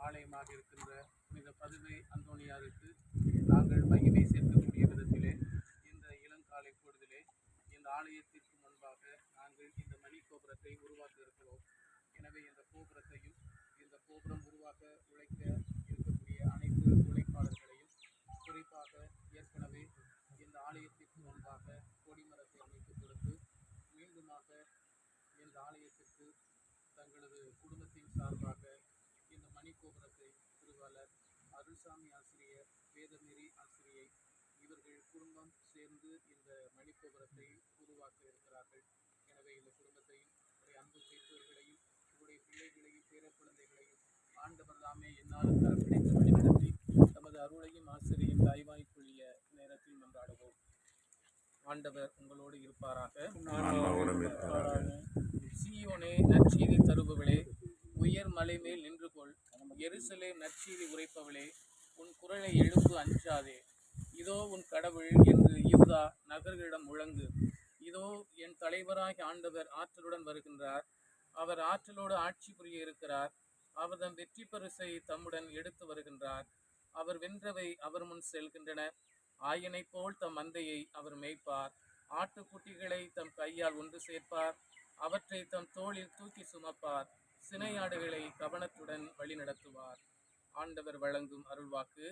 ஆலயமாக இருக்கின்ற புனித பதுவை அந்தோனியாருக்கு நாங்கள் மகிமை சேர்க்கக்கூடிய விதத்திலே இந்த இளங்காலை பொழுதிலே இந்த ஆலயத்திற்கு முன்பாக நாங்கள் இந்த மணி கோபுரத்தை உருவாக்க இருக்கிறோம் எனவே இந்த கோபுரத்தையும் இந்த கோபுரம் உருவாக்க உழைக்க இருக்கக்கூடிய அனைத்து உழைப்பாளர்களையும் குறிப்பாக ஏற்கனவே இந்த ஆலயத்திற்கு முன்பாக கொடிமரத்தை அமைத்து கொடுத்து மீண்டுமாக இந்த ஆலயத்திற்கு தங்களது குடும்ப சார்பாக இந்த மணிக்கோபுரத்தை திருவாளர் அருள்சாமி ஆசிரியர் வேதநெறி ஆசிரியை இவர்கள் குடும்பம் சேர்ந்து இந்த மணிக்கோபுரத்தை உருவாக்க இருக்கிறார்கள். எனவே இந்த குடும்பத்தையும் உடைய அன்பு பெற்றோர்களையும் உங்களுடைய பிள்ளைகளையும் பேர குழந்தைகளையும் ஆண்டவர் தாமே கரப்பிடித்து வழிநடத்தி தமது அருளையும் ஆசிரியும் தாய்வாய்க்குரிய நேரத்தில் மன்றாடுவோம். ஆண்டவர் உங்களோடு இருப்பாராக. சீயோனே நற்செய்தி தருபவளே உயர் மலை மேல் நின்று கொள். எருசலேம் நற்செய்தி உரைப்பவளே உன் குரலை எழுப்பு அஞ்சாதே. இதோ உன் கடவுள் என்று யூதா நகர்களிடம் முழங்கு. இதோ என் தலைவராகி ஆண்டவர் ஆற்றலுடன் வருகின்றார். அவர் ஆற்றலோடு ஆட்சி புரிய இருக்கிறார். அவர் தம் வெற்றி பரிசை தம்முடன் எடுத்து வருகின்றார். அவர் வென்றவை அவர் முன் செல்கின்றன. ஆயனைப் போல் தம் மந்தையை அவர் மேய்ப்பார். ஆட்டுக்குட்டிகளை தம் கையால் ஒன்று சேர்ப்பார். அவற்றை தம் தோளில் தூக்கி சுமப்பார். சினையாடுகளை கவனத்துடன் வழிநடத்துவார் ஆண்டவர் வழங்கும் அருள்வாக்கு.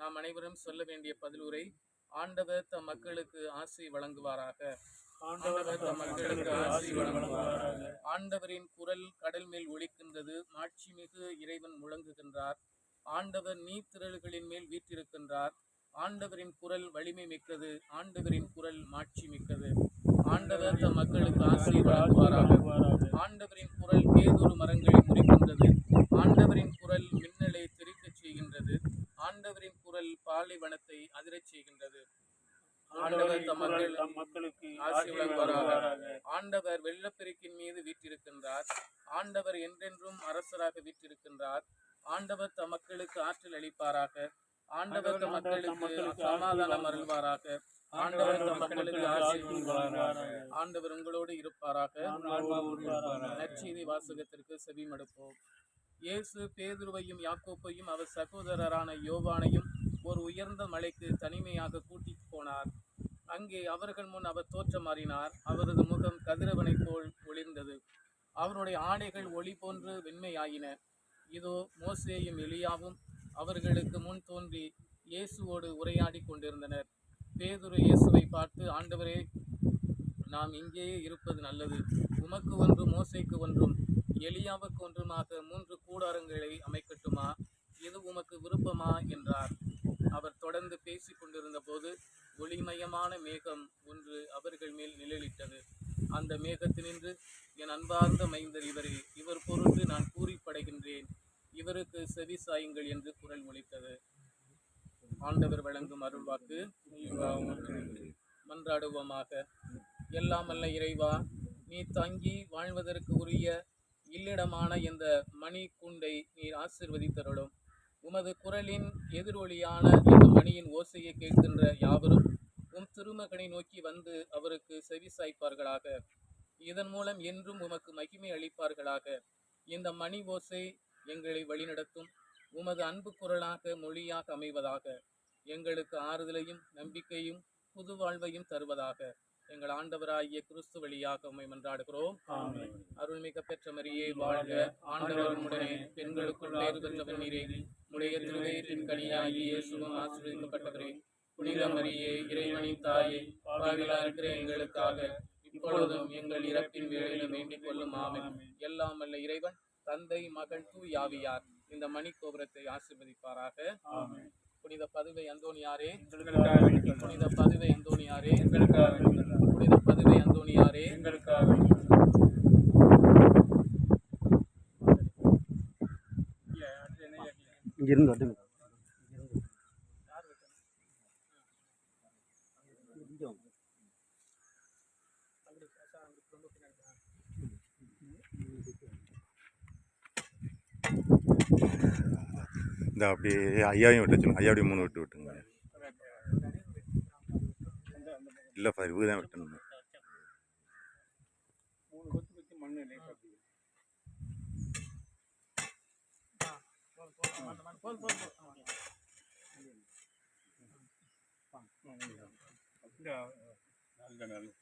நாம் அனைவரும் சொல்ல வேண்டிய பதிலுரை ஆண்டவர் தம் மக்களுக்கு ஆசி வழங்குவாராக. ஆண்டவர் தம் மக்களுக்கு ஆசி வழங்குவாராக. ஆண்டவரின் குரல் கடல் மேல் ஒலிக்கின்றது மாட்சிமிகு இறைவன் முழங்குகின்றார். ஆண்டவர் நீர்த்திரள்களின் மேல் வீற்றிருக்கின்றார். ஆண்டவரின் குரல் வலிமை மிக்கது ஆண்டவரின் குரல் மாட்சி மிக்கது. ஆண்டவர் தம் மக்களுக்கு ஆசி வழங்குவாராக. ஆண்டவரின் குரல் கேதுரு மரங்களை முறிக்கின்றது. ஆண்டவரின் குரல் மின்னலை தெறிக்கச் செய்கின்றது. ஆண்டவரின் குரல் பாலைவனத்தை அதிரச் செய்கின்றது. ஆண்டவர் தம் மக்கள் தம் மக்களுக்கு ஆசி வழங்குவாராக ஆண்டவர் வெள்ளப்பெருக்கின் மீது வீற்றிருக்கின்றார். ஆண்டவர் என்றென்றும் அரசராக வீற்றிருக்கின்றார். ஆண்டவர் தம் மக்களுக்கு ஆற்றல் அளிப்பாராக. ஆண்டவர் தம் மக்களுக்கு சமாதானம் அருள்வாராக. ஆண்டவர் தம் மக்களுக்கு ஆண்டவர் உங்களோடு இருப்பாராக. நற்செய்தி வாசகத்திற்கு செவிமடுப்போம். இயேசு பேதுருவையும் யாக்கோப்பையும் அவர் சகோதரரான யோவானையும் ஒரு உயர்ந்த மலைக்கு தனிமையாக கூட்டிப் போனார். அங்கே அவர்கள் முன் அவர் தோற்றமாறினார். அவரது முகம் கதிரவனைப் போல் ஒளிர்ந்தது. அவருடைய ஆடைகள் ஒளி போன்று வெண்மையாயின. இதோ மோசேயும் எலியாவும் அவர்களுக்கு முன் தோன்றி இயேசுவோடு உரையாடி கொண்டிருந்தனர். பேதுரு இயேசுவை பார்த்து ஆண்டவரே நாம் இங்கேயே இருப்பது நல்லது. உமக்கு ஒன்றும் மோசைக்கு ஒன்றும் எலியாவுக்கு ஒன்றுமாக மூன்று கூடாரங்களை அமைக்கட்டுமா? இது உமக்கு விருப்பமா? என்றார். அவர் தொடர்ந்து பேசிக் கொண்டிருந்த போது ஒளிமயமான மேகம் ஒன்று அவர்கள் மேல் நிழலிட்டது. அந்த மேகத்தினின்று என் அன்பார்ந்த மைந்தர் இவரே இவர் பொருட்டு நான் கூறிப்படைகின்றேன் இவருக்கு செவி சாயுங்கள் என்று குரல் ஒலித்தது. ஆண்டவர் வழங்கும் அருள்வாக்கு மன்றாடுவோமாக. எல்லாம் அல்ல இறைவா நீ தங்கி வாழ்வதற்கு உரிய இல்லிடமான இந்த மணி நீர் ஆசிர்வதித்தருளும். உமது குரலின் எதிரொலியான இந்த மணியின் ஓசையை கேட்கின்ற யாவரும் உம் திருமகனை நோக்கி வந்து அவருக்கு செவி சாய்ப்பார்களாக. இதன் மூலம் என்றும் உமக்கு மகிமை அளிப்பார்களாக. இந்த மணி ஓசை எங்களை வழிநடத்தும். உமது அன்பு குரலாக மொழியாக அமைவதாக. எங்களுக்கு ஆறுதலையும் நம்பிக்கையும் புது வாழ்வையும் தருவதாக. எங்கள் ஆண்டவராகிய கிறிஸ்து வழியாக உண்மை மன்றாடுகிறோம். அருள்மிக பெற்ற மரியே வாழ்க. ஆண்டவர் உடனே பெண்களுக்குள் பேறு பெற்றவர் நீரே. உடைய திருவயிற்றின் கனியாகி இயேசுவும் ஆசீர்வதிக்கப்பட்டவரே. புனித மரியே இறைவனின் தாயே பாவிலா இருக்கிற எங்களுக்காக இப்பொழுதும் எங்கள் இறப்பின் வேளையிலும் வேண்டிக் கொள்ளும். ஆமென். எல்லாம் வல்ல இறைவன் தந்தை மகன் தூயாவியார் இந்த மணிக்கோபுரத்தை ஆசீர்வதிப்பாராக. புனித பதுவை அந்தோணியாரே. புனித பதுவை அந்தோணியாரே. புனித பதுவை அந்தோணியாரே. இங்கிருந்து வந்து இந்த அப்படியே ஐயாவையும் விட்டு வச்சுருங்க. ஐயா அப்படியே மூணு விட்டு விட்டுங்க. இல்லைப்பா இவங்க தான் விட்டணும். மூணு கொத்து வச்சு மண்ணு बोल बोल बोल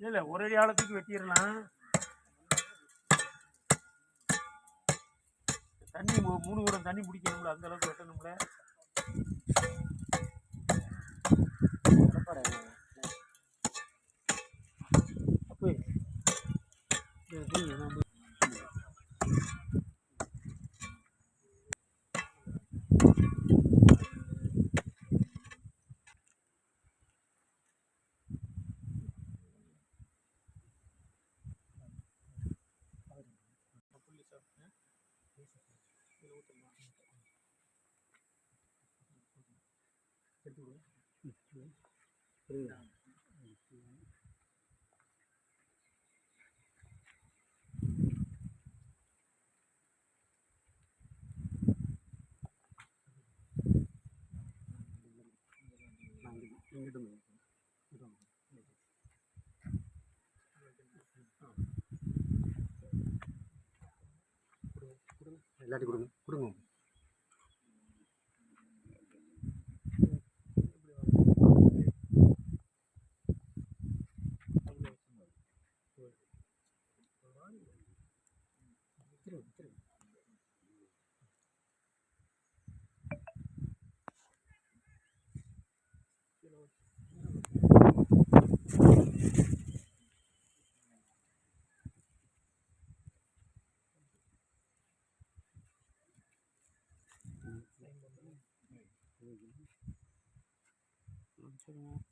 இல்ல ஒரே ஆழத்துக்கு வெட்டிடலாம். தண்ணி மூணு குடம் தண்ணி பிடிக்கணும்ல அந்த அளவுக்கு வெட்டணும்ல அப்போ இது புரியுது, நான் புரியுது. எல்லாத்தையும் கொடுங்க கொடுங்க Ang sarap.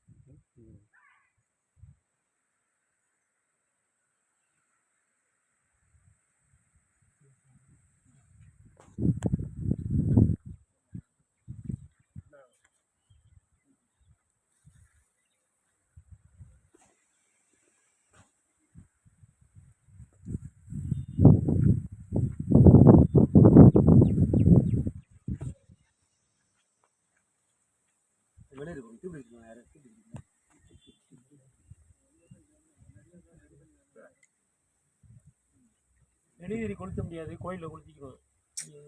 நெடுநீரி கொளுத்த முடியாது கோயிலில் கொளுத்திக்கோ. நீ.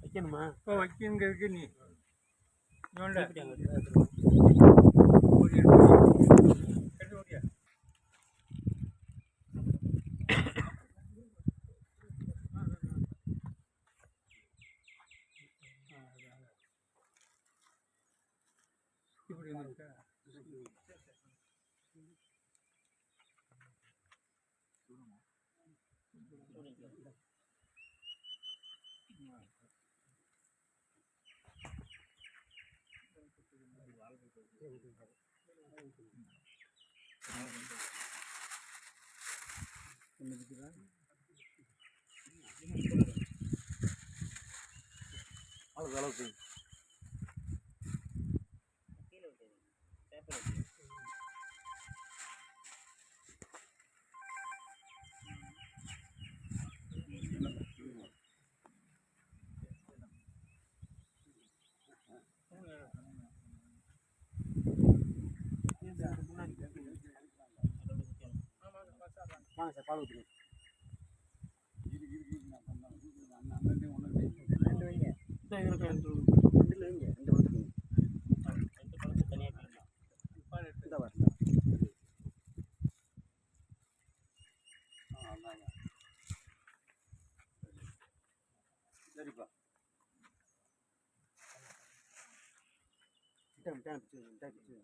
வைக்கணுமா இப்போ வைக்கிறதுக்கு நீ இவன்டா. தீப்பெட்டி அங்க ஓடி எடுத்து வை. எடுத்து ஓடியா. இப்படி இருக்கா அளவுக்கு அளவுக்கு வாங்க சார் பால் ஊற்றுங்க சரிப்பா. டேம் டேம் பிடிச்சி டேம் பிடிச்சி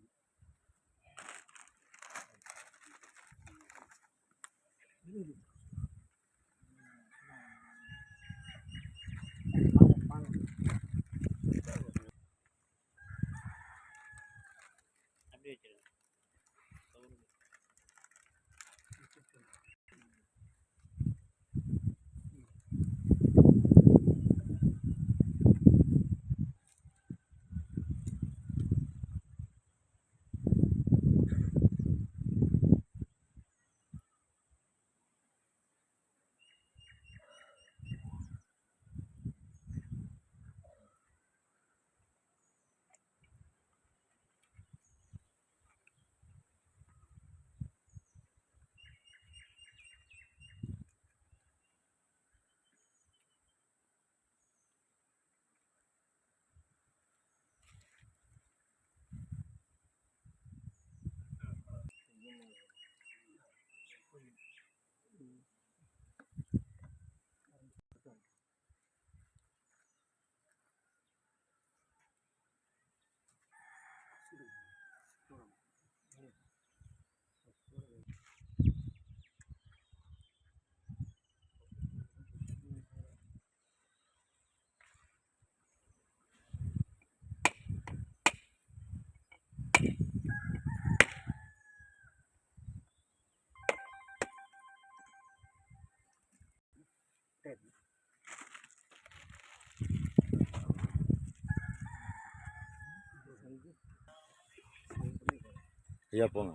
ஐயா போங்க.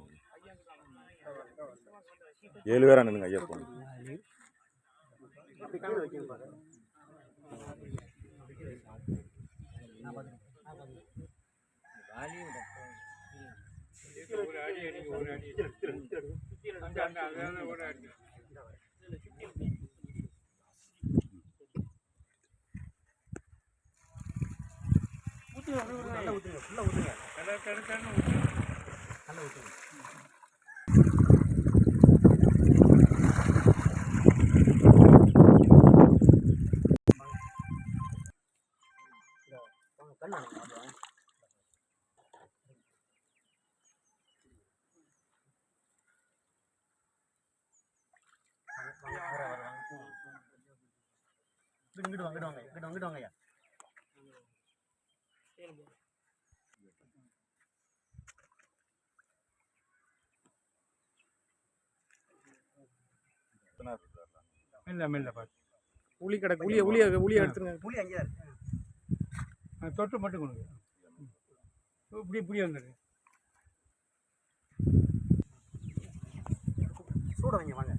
ஏழு பேரா நின்னுங்க ஐயா போங்க. ஒரு அடி அடி ஒரு அடி. அந்த அந்த அதான ஒரு அடி ஊற்றுங்க அப்படியே நல்லா ஊற்றுங்க ஃபுல்லாக ஊற்றுங்க கடை கடை கடை நல்லா ஊற்றுங்க வாங்க கண்ணா அப்படியே இங்கிட்டு வாங்க இங்கிட்டு வாங்க இங்கிட்டு வாங்க இங்கிட்டு வாங்க ஐயா மெல்ல மெல்ல பாரு. உளி கிடக்கு உளிய உளிய உளிய எடுத்துருங்க. புளி அங்கே இருக்கு. ஆ, தொட்டு மட்டும் கொடுங்க. இப்படி இப்படி வந்துடு சூட வைங்க வாங்க.